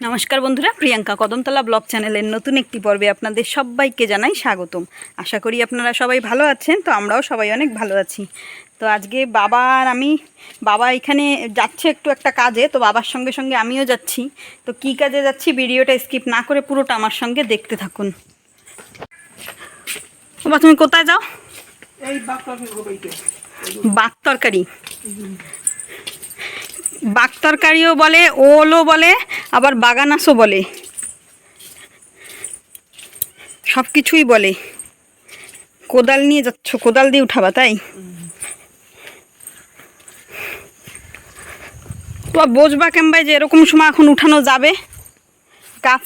নমস্কার বন্ধুরা প্রিয়াঙ্কা কদমতলা ব্লগ চ্যানেলের নতুন একটি পর্বে আপনাদের সবাইকে জানাই স্বাগতম। আশা করি আপনারা সবাই ভালো আছেন তো আমরাও সবাই অনেক ভালো আছি। তো আজকে বাবা আর আমি বাবা এখানে যাচ্ছে একটু একটা কাজে তো বাবার সঙ্গে সঙ্গে আমিও যাচ্ছি। তো কি কাজে যাচ্ছি ভিডিওটা স্কিপ না করে পুরোটা আমার সঙ্গে দেখতে থাকুন। বাবা তুমি কোথায় যাও? এই বাক তরকারি। বাক তরকারিও বলে ওলও বলে আবার বাগানাসও বলে। সব কিছুই বলে। কোদাল নিয়ে যাচ্ছ কোদাল দিয়ে উঠাবা তাই? তো বোঝবা কেমবাই যে এরকম সময় এখন উঠানো যাবে। গাছ?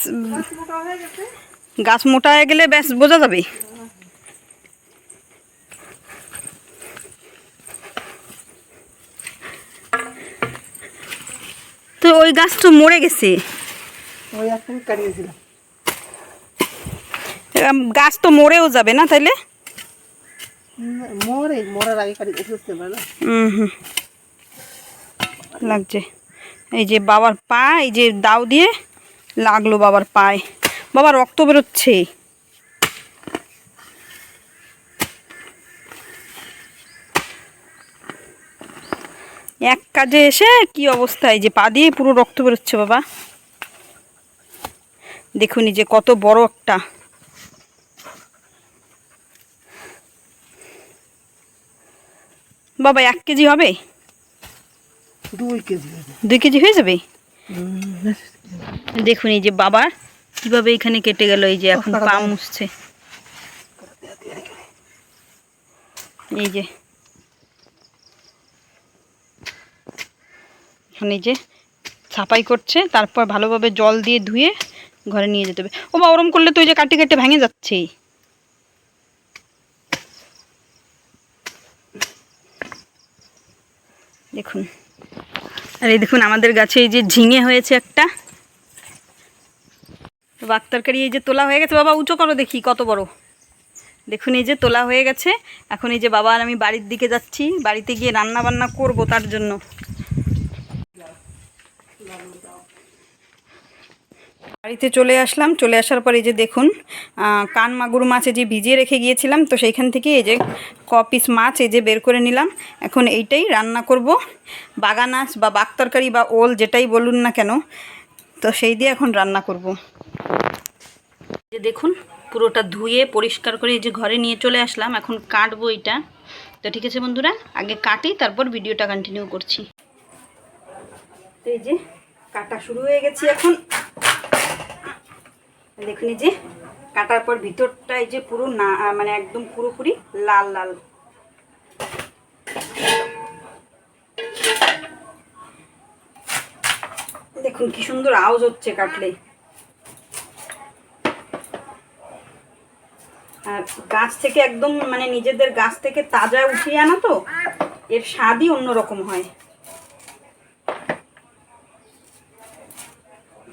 গাছ মোটা হয়ে গেলে ব্যাস বোঝা যাবে। তো ওই গাছ। তো মরে গেছে গাছ তো মরেও যাবে না তাইলে? লাগছে। এই যে বাবার পা এই যে দাও দিয়ে লাগল বাবার পায়ে। বাবা রক্ত বেরোচ্ছে। এক কাজে এসে কি অবস্থা? এই যে পা দিয়ে পুরো রক্ত বেরোচ্ছে বাবা। দেখুন যে কত বড় একটা। বাবা এক কেজি হবে? দুই কেজি দুই কেজি হয়ে যাবে? দেখুন এই যে বাবার কীভাবে এখানে কেটে গেল এই যে এখন পা মুছছে। এই যে এখন এই যে ছাপাই করছে, তারপর ভালোভাবে জল দিয়ে ধুয়ে ঘরে নিয়ে যেতে হবে। ও বা ওরম করলে তো ওই যে কাটে কাটে ভেঙে যাচ্ছেই দেখুন, আর এই দেখুন আমাদের গাছে এই যে ঝিঙে হয়েছে একটা। বাক তরকারি এই যে তোলা হয়ে গেছে। বাবা, উঁচু করো দেখি কত বড়। দেখুন এই যে তোলা হয়ে গেছে। এখন এই যে বাবা আর আমি বাড়ির দিকে যাচ্ছি। বাড়িতে গিয়ে রান্না বান্না করব তার জন্য। বাড়িতে চলে আসলাম। চলে আসার পর এই যে দেখুন কান মাগুর মাছ যে ভিজিয়ে রেখে গিয়েছিলাম, তো সেইখান থেকে এই যে ক পিস মাছ এই যে বের করে নিলাম। এখন এইটাই রান্না করব। বাগানাস বা বাক তরকারি বা ওল যেটাই বলুন না কেন, তো সেই দিয়ে এখন রান্না করব। যে দেখুন, পুরোটা ধুয়ে পরিষ্কার করে এই যে ঘরে নিয়ে চলে আসলাম। এখন কাটবো এটা তো ঠিক আছে বন্ধুরা, আগে কাটি, তারপর ভিডিওটা কন্টিনিউ করছি। এই যে কাটা শুরু হয়ে গেছি এখন। দেখুন এই যে, কাটার পর ভিতরটা এই যে পুরো না মানে একদম পুরোপুরি লাল লাল। দেখুন কি সুন্দর আওয়াজ হচ্ছে কাটলে। আর গাছ থেকে একদম মানে নিজেদের গাছ থেকে তাজা উঠিয়ে আনা তো, এর স্বাদই অন্যরকম হয়।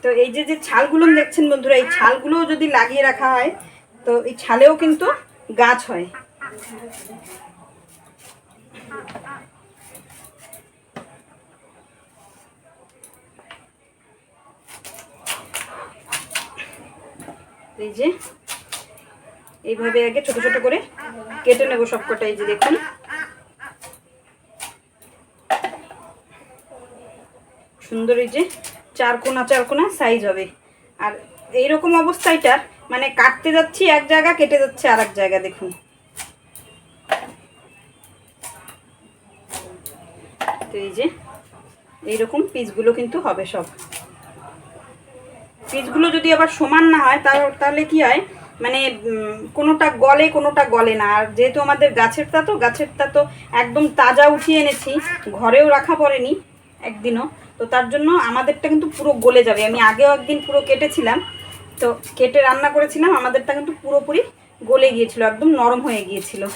তো এই যে যে ছালগুলো দেখছেন বন্ধুরা, এই ছালগুলো যদি লাগিয়ে রাখা হয়, তো এই ছালেও কিন্তু গাছ হয়। এই যে, এইভাবে আগে ছোট ছোট করে কেটে নেব সবকটা, এই যে দেখুন। সুন্দর এই যে চার কোনা চার কোনা সাইজ হবে। আর এইরকম অবস্থা এটার মানে কাটতে যাচ্ছি এক জায়গা, কেটে যাচ্ছে আর এক জায়গা, দেখুন। তো এই যে, এইরকম পিসগুলো কিন্তু হবে সব। পিসগুলো যদি আবার সমান না হয় তাহলে তাহলে কি হয়? মানে কোনোটা গলে কোনোটা গলে না। আর যেহেতু আমাদের গাছেরটা তো গাছেরটা তো একদম তাজা উঠিয়ে এনেছি, ঘরেও রাখা পড়েনি একদিনও। তো তার জন্য আমাদেরটা কিন্তু পুরো গলে যাবে। আমি আগেও একদিন পুরো কেটেছিলাম। তো কেটে রান্না করেছিলাম, আমাদেরটা কিন্তু পুরোপুরি গলে গিয়েছিল, একদম নরম হয়ে গিয়েছিল।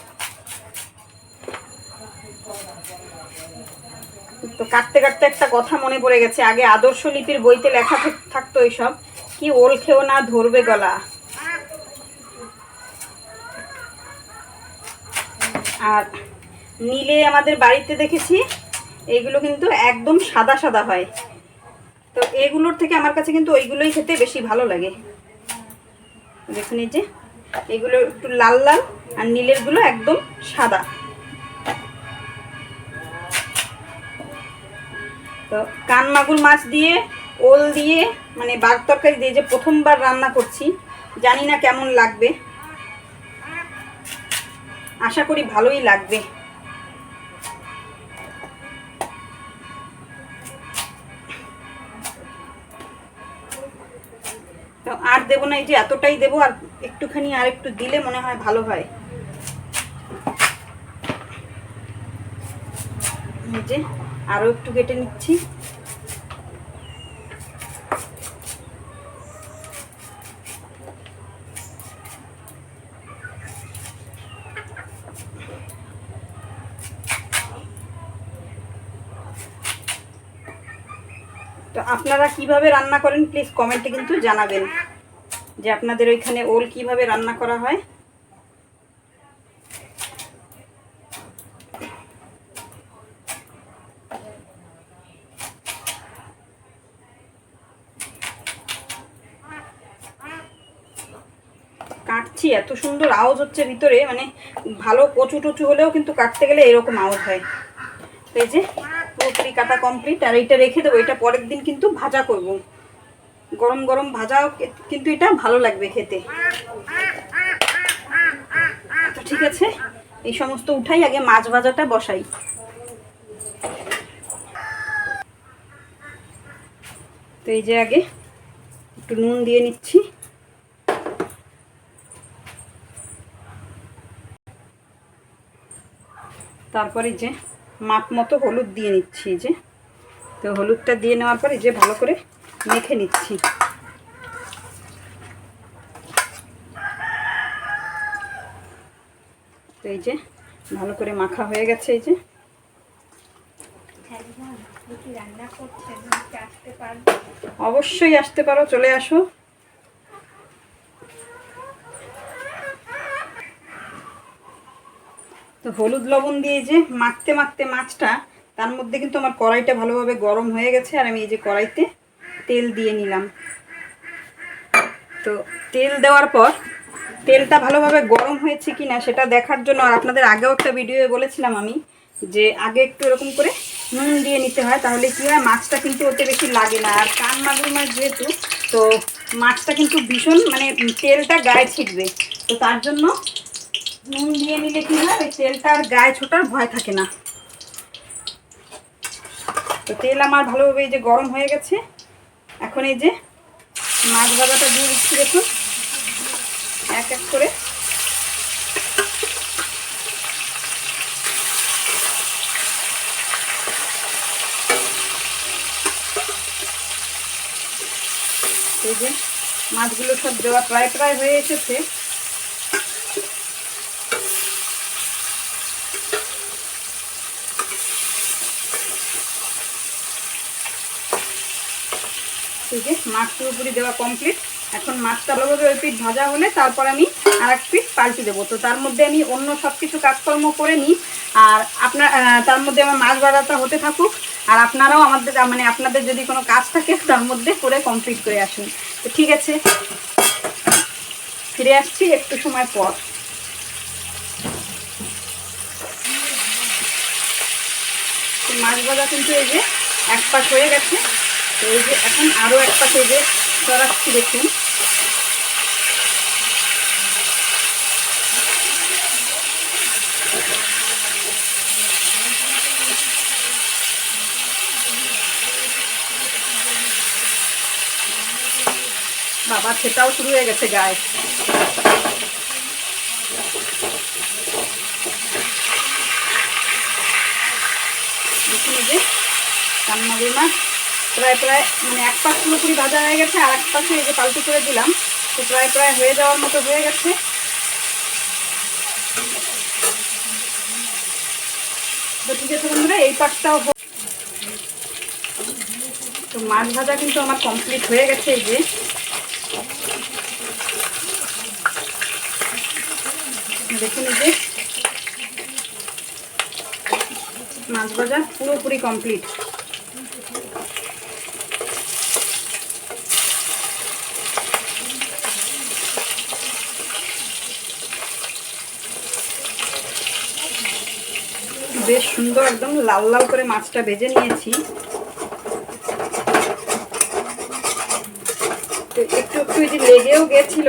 তো কাটতে কাটতে একটা কথা মনে পড়ে গেছে, আগে আদর্শ লিপির বইতে লেখা থাক- থাকতো এইসব কি ওল খেও না ধরবে গলা। আর নীলে আমাদের বাড়িতে দেখেছি এইগুলো কিন্তু একদম সাদা সাদা হয়। তো এগুলোর থেকে আমার কাছে কিন্তু ওইগুলোই খেতে বেশি ভালো লাগে। দেখুন এই যে, এগুলো একটু লাল লাল আর নীলেরগুলো একদম সাদা। তো কান মাগুর মাছ দিয়ে, ওল দিয়ে মানে বাঘ তরকারি দিয়ে যে প্রথমবার রান্না করছি, জানি না কেমন লাগবে। আশা করি ভালোই লাগবে। দেবো না, এই যে এতটাই দেবো, আর একটুখানি আর একটু দিলে মনে হয় ভালো হয়। যে একটু কেটে নিচ্ছি। তো আপনারা কীভাবে রান্না করেন প্লিজ কমেন্টে কিন্তু জানাবেন। যে আপনাদের ওইখানে ওল কীভাবে রান্না করা হয়? কাটছি, এত সুন্দর আওয়াজ হচ্ছে ভিতরে মানে ভালো কচু টচু হলেও কিন্তু কাটতে গেলে এরকম আওয়াজ হয়। এই যে পুরোপুরি কাটা কমপ্লিট আর এইটা রেখে দেবো, এটা পরের দিন কিন্তু ভাজা করব। গরম গরম ভাজাও কিন্তু এটা ভালো লাগবে খেতে। ঠিক আছে, এই সমস্ত উঠাই, আগে মাছ ভাজাটা বসাই। তো এই যে আগে একটু নুন দিয়ে নিচ্ছি। তারপরে যে মাপ মতো হলুদ দিয়ে নিচ্ছি যে। তো হলুদটা দিয়ে নেওয়ার পরে যে ভালো করে মেখে নিচ্ছি। তো এই যে, ভালো করে মাখা হয়ে গেছে এই যে। অবশ্যই আসতে পারো, চলে আসো। তো হলুদ লবণ দিয়ে যে মাখতে মাখতে মাছটা, তার মধ্যে কিন্তু আমার কড়াইটা ভালোভাবে গরম হয়ে গেছে, আর আমি এই যে কড়াইতে তেল দিয়ে নিলাম। তো তেল দেওয়ার পর, তেলটা ভালোভাবে গরম হয়েছে কি না সেটা দেখার জন্য, আর আপনাদের আগেও একটা ভিডিওয়ে বলেছিলাম আমি, যে আগে একটু এরকম করে নুন দিয়ে নিতে হয়, তাহলে কী হয়, মাছটা কিন্তু ওতে বেশি লাগে না। আর কান মাগুর মাছ যেহেতু, তো মাছটা কিন্তু ভীষণ মানে তেলটা গায়ে ছিটবে। তো তার জন্য নুন দিয়ে নিলে কি হয়, ওই তেলটা আর গায়ে ছোটার ভয় থাকে না। তো তেল আমার ভালোভাবে এই যে গরম হয়ে গেছে এখন এই যে মাছ ভাজাটা দিয়ে দিচ্ছি, দেখুন। এক এক করে। এই যে মাছগুলো সব দেওয়া প্রায় প্রায় হয়ে এসেছে। যে মাছ পুরোপুরি দেওয়া কমপ্লিট এখন মাছটা ভালোভাবে ওই পিঠ ভাজা হলে তারপর আমি আর এক পিঠ পাল্টে দেবো। তো তার মধ্যে আমি অন্য সব কিছু কাজকর্ম করে নিই। আর আপনার তার মধ্যে আমার মাছ ভাজাটা হতে থাকুক। আর আপনারাও আমাদের মানে আপনাদের যদি কোনো কাজ থাকে, তার মধ্যে করে কমপ্লিট করে আসুন। তো ঠিক আছে। ফিরে আসছি একটু সময় পর। মাছ ভাজা কিন্তু এই যে এক পাশ হয়ে গেছে। এই যে এখন আরও এক পাশে এই যে দেখুন। বাবা সেটাও শুরু হয়ে গেছে গায়ে। দেখুন যে কান্নাগুড়ি মাছ। প্রায় প্রায় মানে এক পাশ পুরোপুরি ভাজা হয়ে গেছে, আর এক পাশে এই যে পাল্টি করে দিলাম, তো প্রায় প্রায় হয়ে যাওয়ার মতো হয়ে গেছে। তো ঠিক আছে বন্ধুরা, এই পাশটাও তো মাছ ভাজা কিন্তু আমার কমপ্লিট হয়ে গেছে এই যে। দেখুন যে, মাছ ভাজা পুরোপুরি কমপ্লিট বেশ সুন্দর একদম লাল লাল করে মাছটা ভেজে নিয়েছি। তো একটু একটু যে লেগেও গেছিল,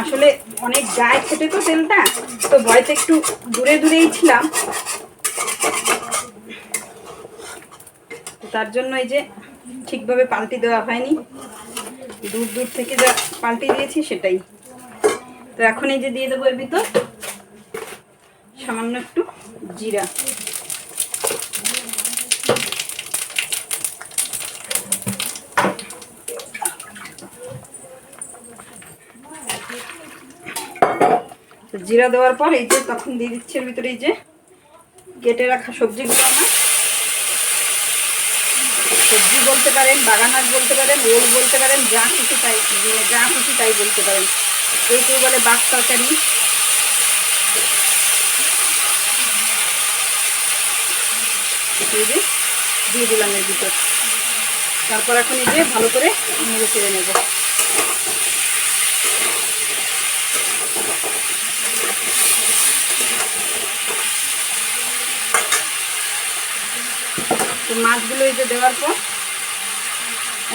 আসলে অনেক গায়ে খেটে তো তেলটা, তো ভয়তে একটু দূরে দূরেই ছিলাম। তার জন্য এই যে ঠিকভাবে পাল্টি দেওয়া হয়নি। দূর দূর থেকে যা পাল্টি দিয়েছি সেটাই। তো এখন এই যে দিয়ে দেবো এর ভিতর, সামান্য একটু জিরা। তো জিরা দেওয়ার পর এই যে তখন দিয়ে দিচ্ছি এর ভিতরে এই যে কেটে রাখা সবজিগুলো আমার। সবজি বলতে পারেন বাগান বাগানার বলতে পারেন, ওল বলতে পারেন, যা খুশি তাই মানে যা খুশি তাই বলতে পারেন। কেউ কেউ বলে বাঘ তরকারি। এই যে দিয়ে দিলাম এর ভিতর। তারপর এখন এই যে ভালো করে নেড়ে চেড়ে নেব। তো মাছগুলো এই যে দেওয়ার পর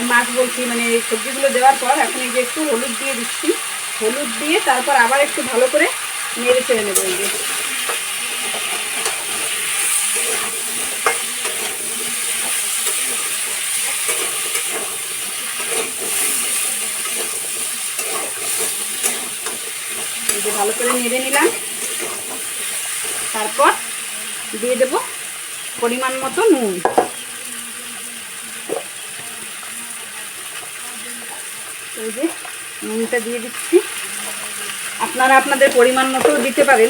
মাছ বলছি মানে এই সবজিগুলো দেওয়ার পর এখন এই যে একটু হলুদ দিয়ে দিচ্ছি। হলুদ দিয়ে তারপর আবার একটু ভালো করে নেড়ে চেড়ে নেব এই যে। ভালো করে নেড়ে নিলাম। তারপর দিয়ে দেব পরিমাণ মতো নুন। এই যে নুনটা দিয়ে দিচ্ছি। আপনারা আপনাদের পরিমাণ মতো দিতে পারেন।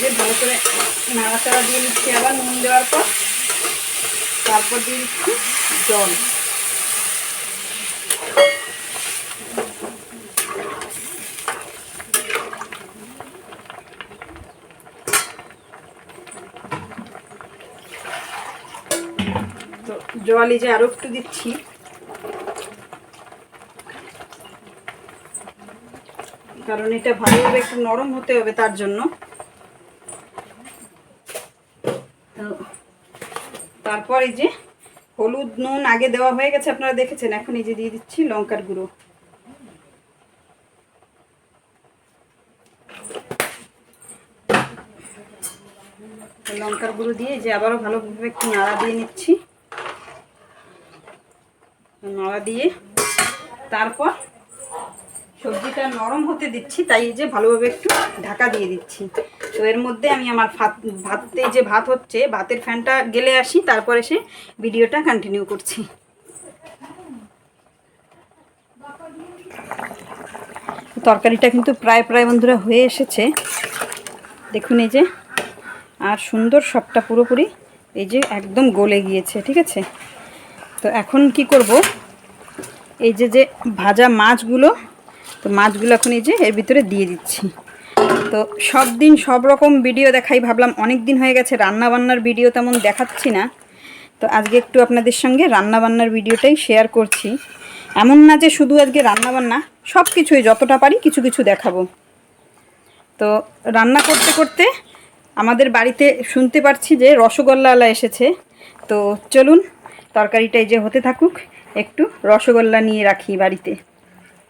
যে ভালো করে নাড়াচাড়া দিয়ে নিচ্ছি আবার নুন দেওয়ার পর। তারপর দিয়ে দিচ্ছি জল। জল এই যে আরও একটু দিচ্ছি। কারণ এটা ভালোভাবে একটু নরম হতে হবে তার জন্য তো তারপর এই যে হলুদ, নুন আগে দেওয়া হয়ে গেছে, আপনারা দেখেছেন। এখন এই যে দিয়ে দিচ্ছি লঙ্কার গুঁড়ো। লঙ্কার গুঁড়ো দিয়ে যে আবারও ভালোভাবে একটু নাড়া দিয়ে নিচ্ছি। নাড়া দিয়ে তারপর সবজিটা নরম হতে দিচ্ছি, তাই যে ভালোভাবে একটু ঢাকা দিয়ে দিচ্ছি। তো এর মধ্যে আমি আমার ভাত, ভাতে যে ভাত হচ্ছে, ভাতের ফ্যানটা গেলে আসি, তারপরে সে ভিডিওটা কন্টিনিউ করছি। তরকারিটা কিন্তু প্রায় প্রায় বন্ধুরা হয়ে এসেছে। দেখুন এই যে, আর সুন্দর সবটা পুরোপুরি এই যে একদম গলে গিয়েছে, ঠিক আছে? তো এখন কি করব? এই যে যে ভাজা মাছগুলো, তো মাছগুলো এখন এই যে এর ভিতরে দিয়ে দিচ্ছি। তো সব দিন সব রকম ভিডিও দেখাই। ভাবলাম অনেক দিন হয়ে গেছে রান্না বান্নার ভিডিও তেমন দেখাচ্ছি না। তো আজকে একটু আপনাদের সঙ্গে রান্না বান্নার ভিডিওটাই শেয়ার করছি। এমন না যে শুধু আজকে রান্না বান্না সব কিছুই যতটা পারি কিছু কিছু দেখাবো। তো রান্না করতে করতে আমাদের বাড়িতে শুনতে পারছি যে রসগোল্লাওয়ালা এসেছে। তো চলুন তরকারিটা এই যে হতে থাকুক, একটু রসগোল্লা নিয়ে রাখি বাড়িতে।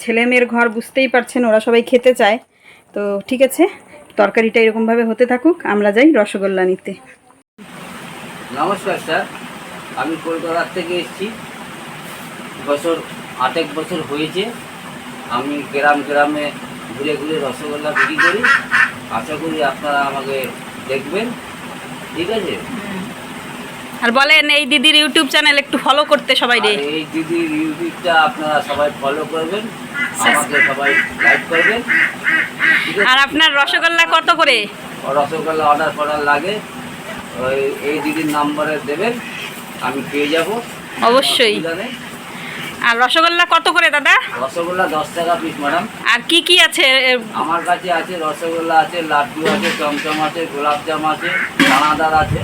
ছেলে মেয়ের ঘর বুঝতেই পারছেন, ওরা সবাই খেতে চায়। তো ঠিক আছে তরকারিটা এরকমভাবে হতে থাকুক আমরা যাই রসগোল্লা নিতে। নমস্কার স্যার আমি কলকাতা থেকে এসেছি। বছর আটেক বছর হয়েছে আমি গ্রাম গ্রামে ঘুরে ঘুরে রসগোল্লা বিক্রি করি। আশা করি আপনারা আমাকে দেখবেন। ঠিক আছে? আর বলেন এই দিদির ইউটিউব চ্যানেল একটু ফলো করতে সবাই আর এই দিদির ইউটিউবটা আপনারা সবাই ফলো করবেন আমাকে সবাই লাইক করবেন। আর আপনার রসগোল্লা কত করে? রসগোল্লা অর্ডার ফর্ডার লাগে ওই এই দিদির নাম্বারে দেবেন আমি পেয়ে যাব। অবশ্যই। আর রসগোল্লা কত করে দাদা? রসগোল্লা দশ টাকা পিস ম্যাডাম আর কি কি আছে? আমার কাছে আছে রসগোল্লা আছে লাড্ডু আছে চমচম আছে গোলাপজাম আছে দানাদার আছে।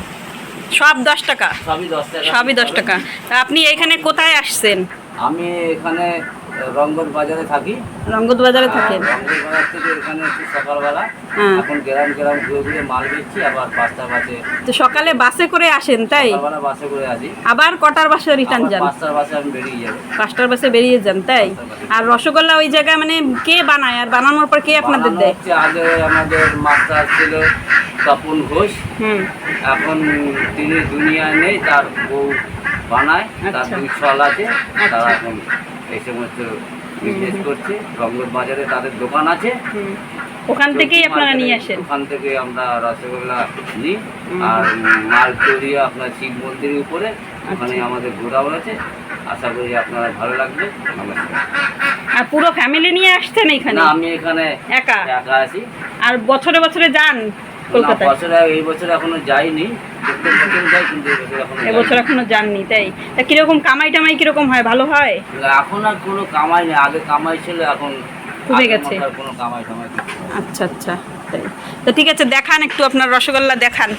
সব দশ টাকা? সবই দশ টাকা। সবই দশ টাকা। আপনি এখানে কোথায় আসছেন? আমি এখানে রঙ্গন বাজারে থাকি। রঙ্গত বাজারে থাকেন? আর রঙ্গন বাজার থেকে এখানে একটু সকালবেলা হ্যাঁ। এখন গ্রাম গ্রাম ঘুরে ঘুরে মাল বেচছি আবার পাঁচটা বাসে তো সকালে বাসে করে আসেন তাই? সকালবেলা বাসে করে আসি। আবার কটার বাসে রিটার্ন যান? পাঁচটার বাসে আমি বেরিয়ে যাব পাঁচটার বাসে বেরিয়ে যান তাই? আর রসগোল্লা ওই জায়গায় মানে কে বানায়? আর বানানোর পর কে আপনাদের দেয়? আগে আমাদের মাস্টার ছিল তপন ঘোষ। এখন তিনি দুনিয়ায় নেই তার বউ বানায় তার আচ্ছা। দুই ছল আছে তারা আচ্ছা। এখন এই সমস্ত বিজনেস করছে। বাজারে তাদের দোকান আছে। ওখান থেকেই আপনারা নিয়ে আসেন। ওখান থেকে আমরা রসগোল্লা নিই। আর মাল তৈরি আপনার শিব মন্দিরের উপরে। ওখানে আচ্ছা। আমাদের গোদাম আছে। আশা করি আপনারা ভালো লাগবে। আর পুরো ফ্যামিলি নিয়ে আসছেন এখানে? আমি এখানে একা? একা আছি। আর বছরে বছরে যান? কলকাতায়। বছরে এই বছর এখনও যাইনি। এবছর যাননি তাই। তা কীরকম কামাই টামাই কীরকম হয় ভালো হয়? এখন আর কোনো কামাই নেই। আগে কামাই ছিল এখন কমে গেছে। কোনো কামাই টামাই আচ্ছা আচ্ছা তাই। তো ঠিক আছে দেখান একটু আপনার রসগোল্লা দেখান।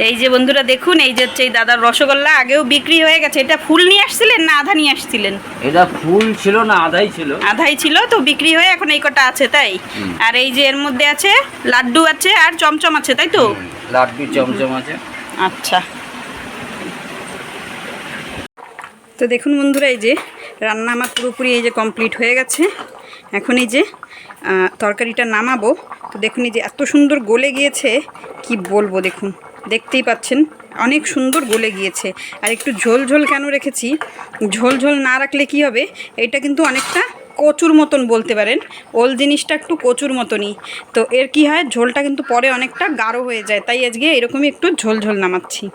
এই যে বন্ধুরা দেখুন এই যে হচ্ছে এই দাদার রসগোল্লা আগেও বিক্রি হয়ে গেছে। এটা ফুল নিয়ে আসছিলেন না আধা নিয়ে আসছিলেন? এটা ফুল ছিল না আধাই ছিল। আধাই ছিল তো বিক্রি হয়ে এখন এই কটা আছে তাই? আর এই যে এর মধ্যে আছে লাড্ডু আছে আর চমচম আছে তাই তো? লাড্ডু চমচম আছে। আচ্ছা। তো দেখুন বন্ধুরা এই যে রান্না আমার পুরোপুরি এই যে কমপ্লিট হয়ে গেছে। এখন এই যে তরকারিটা নামাবো। তো দেখুন এই যে এত সুন্দর গলে গিয়েছে কি বলব দেখুন। দেখতেই পাচ্ছেন, অনেক সুন্দর গলে গিয়েছে। আর একটু ঝোল ঝোল কেন রেখেছি? ঝোল ঝোল না রাখলে কি হবে? এটা কিন্তু অনেকটা কচুর মতন বলতে পারেন। ওল জিনিসটা একটু কচুর মতনই। তো এর কি হয়? ঝোলটা কিন্তু পরে অনেকটা গাঢ় হয়ে যায়। তাই আজকে এরকমই একটু ঝোল ঝোল নামাচ্ছি।